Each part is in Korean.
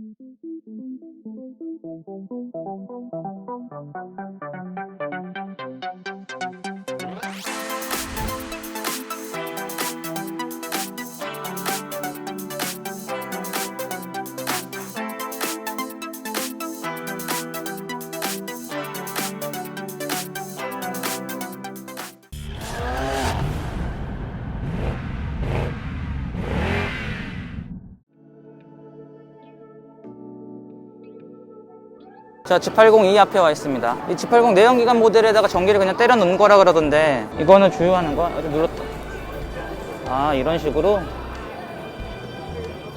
Thank you. 자, G80E 앞에 와 있습니다. 이 G80 내연기관 모델에다가 전기를 그냥 때려 넣는 거라 그러던데 이거는 주유하는 거? 어디 눌렀다. 아, 이런 식으로?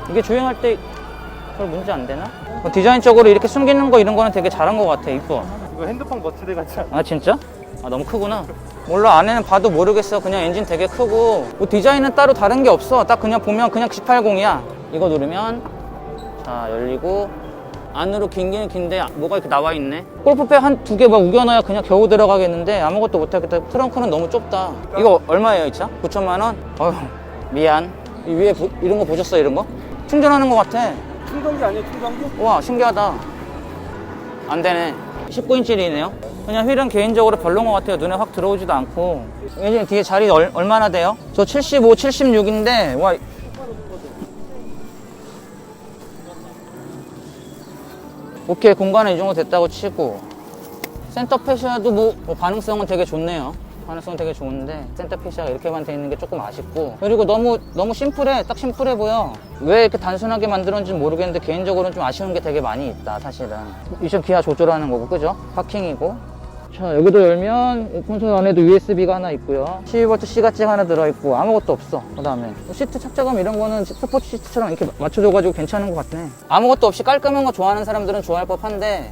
이게 주행할 때 별 문제 안 되나? 뭐 디자인적으로 이렇게 숨기는 거 이런 거는 되게 잘한 것 같아. 이뻐. 이거 핸드폰 버튼대 같지 않아? 아, 진짜? 아, 너무 크구나. 몰라, 안에는 봐도 모르겠어. 그냥 엔진 되게 크고. 뭐 디자인은 따로 다른 게 없어. 딱 그냥 보면 그냥 G80이야. 이거 누르면, 자, 열리고, 안으로 긴기는 긴데 뭐가 이렇게 나와 있네. 골프백 한 두 개 막 우겨놔야 그냥 겨우 들어가겠는데 아무것도 못하겠다. 트렁크는 너무 좁다. 이거 얼마예요, 이 차? 9천만 원? 어휴, 미안. 이 위에 보- 이런 거 보셨어, 이런 거? 충전하는 것 같아. 충전기 아니에요 충전기? 우와 신기하다 안 되네 19인치이네요 그냥 휠은 개인적으로 별로인 것 같아요 눈에 확 들어오지도 않고 엔진 뒤에 자리 얼, 얼마나 돼요? 저 75, 76인데 와 오케이 공간은 이 정도 됐다고 치고. 센터 페시아도 뭐, 뭐 반응성은 되게 좋네요. 반응성 되게 좋은데 센터 페시아가 이렇게만 돼 있는 게 조금 아쉽고. 그리고 너무 너무 심플해 딱 심플해 보여. 왜 이렇게 단순하게 만들었는지 모르겠는데 개인적으로는 좀 아쉬운 게 되게 많이 있다 사실은. 이션 기아 조절하는 거고 그죠? 파킹이고 자 여기도 열면 오픈손 안에도 USB가 하나 있고요 12V C가찌가 하나 들어있고 아무것도 없어 그 다음에 시트 착자감 이런 거는 스포츠 시트처럼 이렇게 맞춰줘가지고 괜찮은 것 같네 아무것도 없이 깔끔한 거 좋아하는 사람들은 좋아할 법한데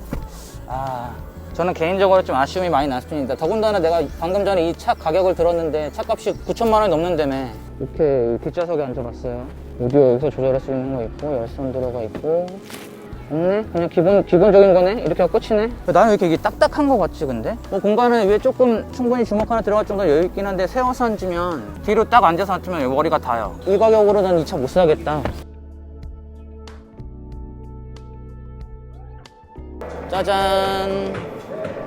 아 저는 개인적으로 좀 아쉬움이 많이 났습니다. 더군다나 내가 방금 전에 이 차 가격을 들었는데 차값이 9천만 원이 넘는다며. 이렇게 뒷좌석에 앉아봤어요. 오디오 여기서 조절할 수 있는 거 있고 열선 들어가 있고 없네? 그냥 기본, 기본적인 거네? 이렇게 끝이네? 나는 왜 이렇게 이게 딱딱한 거 같지 근데? 뭐 공간은 위에 조금 충분히 주먹 하나 들어갈 정도 여유 있긴 한데 세워서 앉으면 뒤로 딱 앉아서 앉으면 머리가 닿아요. 이 가격으로 난 이 차 못 사겠다. 짜잔.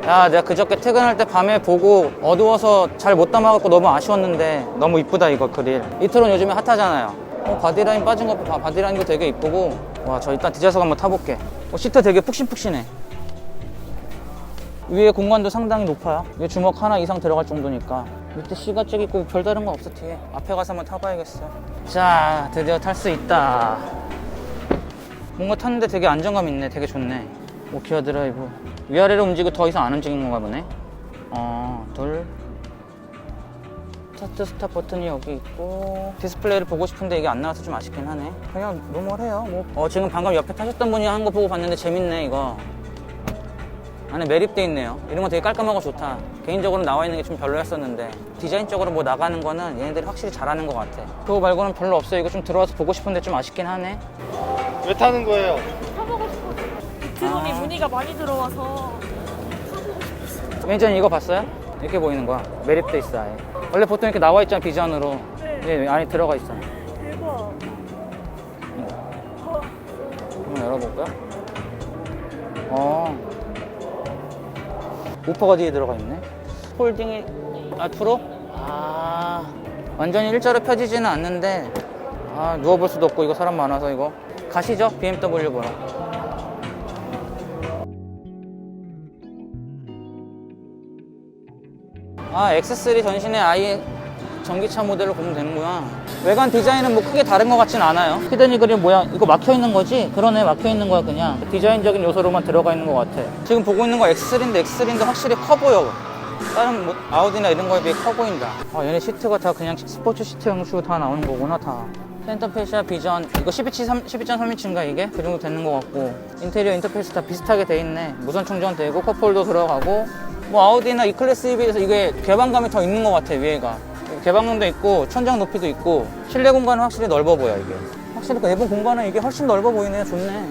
야, 내가 그저께 퇴근할 때 밤에 보고 어두워서 잘 못 담아갖고 너무 아쉬웠는데 너무 이쁘다 이거 그릴. 이틀은 요즘에 핫하잖아요. 어, 바디라인 빠진 거 봐. 바디라인도 되게 이쁘고. 와, 저 일단 뒤좌석 한번 타볼게. 어, 시트 되게 푹신푹신해. 위에 공간도 상당히 높아요. 이게 주먹 하나 이상 들어갈 정도니까. 밑에 C가잭 있고 별다른 거 없어 뒤에. 앞에 가서 한번 타봐야겠어. 자, 드디어 탈 수 있다. 뭔가 탔는데 되게 안정감 있네. 되게 좋네. 오, 기어 드라이브. 위아래로 움직이고 더 이상 안 움직이는 건가 보네. 어, 둘. 스타트 스탑 버튼이 여기 있고 디스플레이를 보고 싶은데 이게 안 나와서 좀 아쉽긴 하네. 그냥 노멀해요. 뭐. 어, 지금 방금 옆에 타셨던 분이 한 거 보고 봤는데 재밌네 이거. 안에 매립돼 있네요. 이런 거 되게 깔끔하고 좋다. 개인적으로 나와 있는 게 좀 별로였었는데 디자인적으로 뭐 나가는 거는 얘네들이 확실히 잘하는 것 같아. 그거 말고는 별로 없어요. 이거 좀 들어와서 보고 싶은데 좀 아쉽긴 하네. 왜 타는 거예요? 타보고 싶어. 드론이 아. 문의가 많이 들어와서 매니 전에 이거 봤어요? 이렇게 보이는 거야. 매립돼 있어 아예. 원래 보통 이렇게 나와 있잖아 비전으로. 네. 근데 안에 들어가 있어. 대박. 한번 열어볼까요? 어. 우퍼가 뒤에 들어가 있네. 폴딩이 앞으로? 아. 완전히 일자로 펴지지는 않는데, 아, 누워볼 수도 없고, 이거 사람 많아서 이거. 가시죠? BMW 보러. 아, X3 전신에 아예 전기차 모델로 보면 되는구나. 외관 디자인은 뭐 크게 다른 것 같진 않아요. 히든이 그림 모양, 이거 막혀 있는 거지? 그러네, 막혀 있는 거야, 그냥. 디자인적인 요소로만 들어가 있는 것 같아. 지금 보고 있는 거 X3인데, X3인데 확실히 커 보여. 다른 뭐 아우디나 이런 거에 비해 커 보인다. 아, 얘네 시트가 다 그냥 스포츠 시트 형식으로 다 나오는 거구나, 다. 센터페시아 비전, 이거 12.3, 12.3인치인가 이게? 그 정도 되는 것 같고. 인테리어 인터페이스 다 비슷하게 돼 있네. 무선 충전 되고, 컵홀도 들어가고. 뭐 아우디나 E클래스 에 비해서 이게 개방감이 더 있는 것 같아, 위에가. 개방감도 있고, 천장 높이도 있고, 실내 공간은 확실히 넓어 보여, 이게. 확실히 그 내부 공간은 이게 훨씬 넓어 보이네요. 좋네.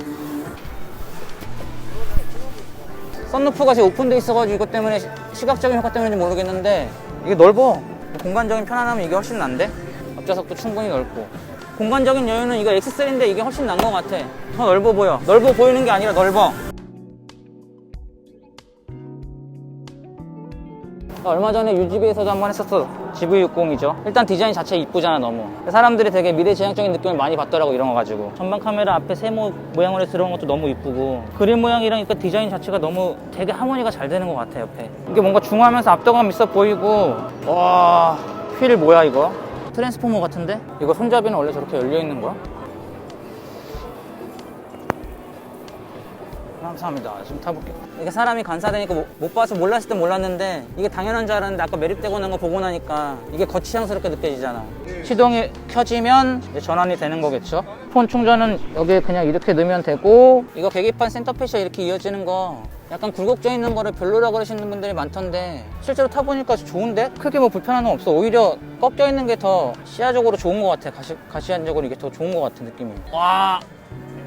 썬루프가 지금 오픈돼 있어가지고 이것 때문에 시- 시각적인 효과 때문인지 모르겠는데 이게 넓어 공간적인 편안함이 이게 훨씬 난데 앞좌석도 충분히 넓고 공간적인 여유는 이거 X3인데 이게 훨씬 나은 것 같아. 더 넓어 보여. 넓어 보이는 게 아니라 넓어. 얼마 전에 유지비에서도 한번 했었어. GV60이죠. 일단 디자인 자체 이쁘잖아, 너무. 사람들이 되게 미래지향적인 느낌을 많이 받더라고, 이런 거 가지고. 전방 카메라 앞에 세모 모양으로 들어간 것도 너무 이쁘고. 그림 모양이랑 그 디자인 자체가 너무 되게 하모니가 잘 되는 것 같아, 옆에. 이게 뭔가 중화하면서 압도감 있어 보이고. 와, 휠 뭐야, 이거? 트랜스포머 같은데? 이거 손잡이는 원래 저렇게 열려 있는 거야? 감사합니다. 지금 타볼게요. 이게 사람이 간사되니까 못, 못 봐서 몰랐을 땐 몰랐는데 이게 당연한 줄 알았는데 아까 매립되고 난 거 보고 나니까 이게 거치장스럽게 느껴지잖아. 시동이 켜지면 전환이 되는 거겠죠. 폰 충전은 여기에 그냥 이렇게 넣으면 되고 이거 계기판 센터페시아 이렇게 이어지는 거 약간 굴곡져 있는 거를 별로라 그러시는 분들이 많던데 실제로 타보니까 좋은데? 크게 뭐 불편한 건 없어. 오히려 꺾여 있는 게 더 시야적으로 좋은 것 같아. 가시, 가시안적으로 이게 더 좋은 것 같아 느낌이. 와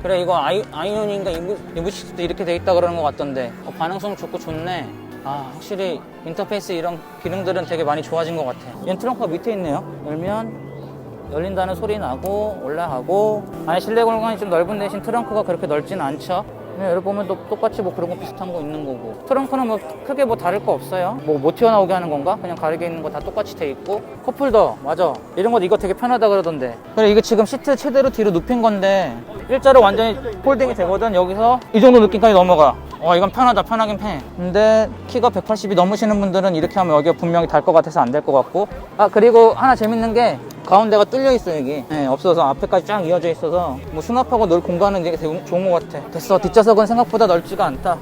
그래 이거 아이, 아이온인가 이브, 이브시스도 이렇게 돼 있다 그러는 것 같던데. 어, 반응성 좋고 좋네. 아 확실히 인터페이스 이런 기능들은 되게 많이 좋아진 것 같아. 얘는 트렁크가 밑에 있네요. 열면 열린다는 소리 나고 올라가고. 안에 실내 공간이 좀 넓은 대신 트렁크가 그렇게 넓지는 않죠 그냥 여기 보면 또 똑같이 뭐 그런 거 비슷한 거 있는 거고. 트렁크는 뭐 크게 뭐 다를 거 없어요. 뭐 못 튀어나오게 하는 건가? 그냥 가리개 있는 거 다 똑같이 돼 있고. 컵홀더 맞아. 이런 거 이거 되게 편하다 그러던데. 그래 이게 지금 시트 최대로 뒤로 눕힌 건데 일자로 완전히 폴딩이 되거든 여기서. 이 정도 느낌까지 넘어가 어 이건 편하다 편하긴 편 근데 키가 180이 넘으시는 분들은 이렇게 하면 여기가 분명히 달 것 같아서 안 될 것 같고. 아 그리고 하나 재밌는 게 가운데가 뚫려 있어 여기 네, 없어서 앞에까지 쫙 이어져 있어서 뭐 수납하고 놀 공간은 되게 되게 좋은 것 같아. 됐어. 뒷좌석은 생각보다 넓지가 않다.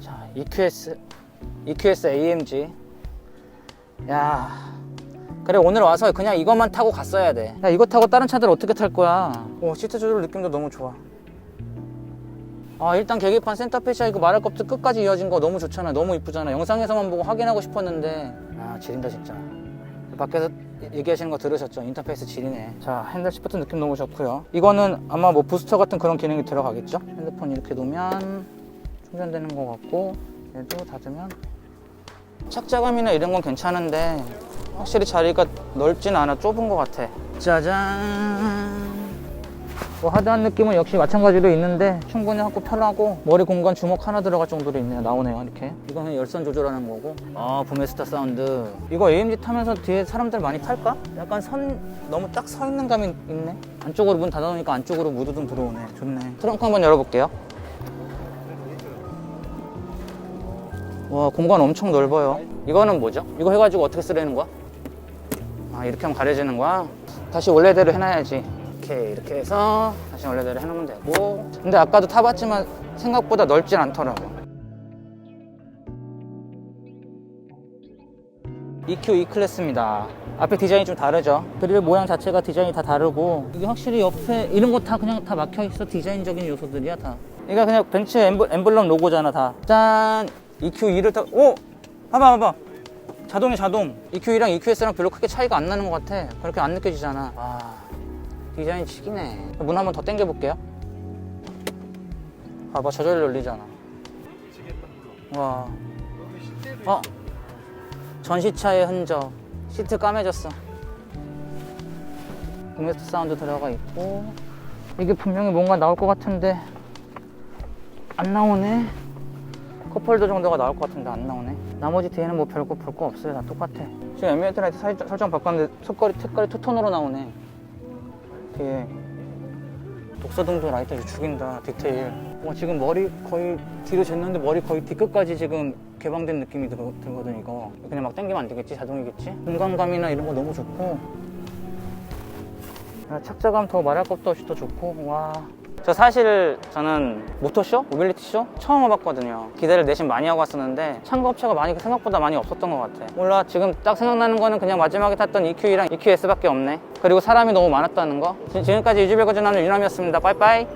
자 EQS EQS AMG 야 그래 오늘 와서 그냥 이것만 타고 갔어야 돼. 야 이거 타고 다른 차들 어떻게 탈 거야? 오 시트 조절 느낌도 너무 좋아. 아 일단 계기판 센터페시아 이거 말할 거 없이 끝까지 이어진 거 너무 좋잖아. 너무 이쁘잖아. 영상에서만 보고 확인하고 싶었는데 아 지린다 진짜. 밖에서 얘기하시는 거 들으셨죠? 인터페이스 지리네. 자 핸들 시프트 느낌 너무 좋고요. 이거는 아마 뭐 부스터 같은 그런 기능이 들어가겠죠? 핸드폰 이렇게 놓으면 충전되는 거 같고 얘도 닫으면 착자감이나 이런 건 괜찮은데 확실히 자리가 넓진 않아. 좁은 것 같아. 짜잔. 뭐 하드한 느낌은 역시 마찬가지로 있는데 충분히 하고 편하고 머리 공간 주먹 하나 들어갈 정도로 있네요 나오네요 이렇게. 이거는 열선 조절하는 거고. 아 부메스타 사운드. 이거 AMG 타면서 뒤에 사람들 많이 탈까? 약간 선 너무 딱 서 있는 감이 있네. 안쪽으로 문 닫아놓으니까 안쪽으로 무드 좀 들어오네. 좋네. 트렁크 한번 열어볼게요. 와 공간 엄청 넓어요. 이거는 뭐죠? 이거 해가지고 어떻게 쓰려는 거야? 아 이렇게 하면 가려지는 거야? 다시 원래대로 해놔야지. 이렇게 이렇게 해서 다시 원래대로 해놓으면 되고. 근데 아까도 타봤지만 생각보다 넓진 않더라고. EQ E 클래스입니다. 앞에 디자인이 좀 다르죠? 그릴 모양 자체가 디자인이 다 다르고. 이게 확실히 옆에 이런 거 다 그냥 다 막혀있어. 디자인적인 요소들이야 다. 이거 그냥 벤츠 엠블, 엠블럼 로고잖아 다짠! EQ2를 타 오! 봐봐 봐봐 자동이 자동. EQ2랑 EQS랑 별로 크게 차이가 안 나는 것 같아. 그렇게 안 느껴지잖아. 와 디자인 치기네. 문 한번 더 당겨 볼게요. 봐봐 저절로 열리잖아. 와. 어? 전시차의 흔적. 시트 까매졌어. 음메스트 사운드 들어가 있고. 이게 분명히 뭔가 나올 것 같은데. 안 나오네 컵홀더 정도가 나올 것 같은데 안 나오네. 나머지 뒤에는 뭐 별거 볼 거 없어요. 다 똑같아. 지금 앰비언트 라이트 살- 설정 바꿨는데 색깔이, 색깔이 투톤으로 나오네. 뒤에 독서등도 라이트 아주 죽인다 디테일. 어, 지금 머리 거의 뒤로 쟀는데 머리 거의 뒤끝까지 지금 개방된 느낌이 들, 들거든 이거. 그냥 막 당기면 안 되겠지? 자동이겠지? 공간감이나 이런 거 너무 좋고. 야, 착자감 더 말할 것도 없이 더 좋고. 와. 저 사실 저는 모터쇼? 모빌리티쇼? 처음 와봤거든요. 기대를 내심 많이 하고 왔었는데 참가 업체가 많이 생각보다 많이 없었던 것 같아. 몰라 지금 딱 생각나는 거는 그냥 마지막에 탔던 EQ랑 EQS밖에 없네. 그리고 사람이 너무 많았다는 거? 지- 지금까지 유지별 거전하는 유남이었습니다. 빠이빠이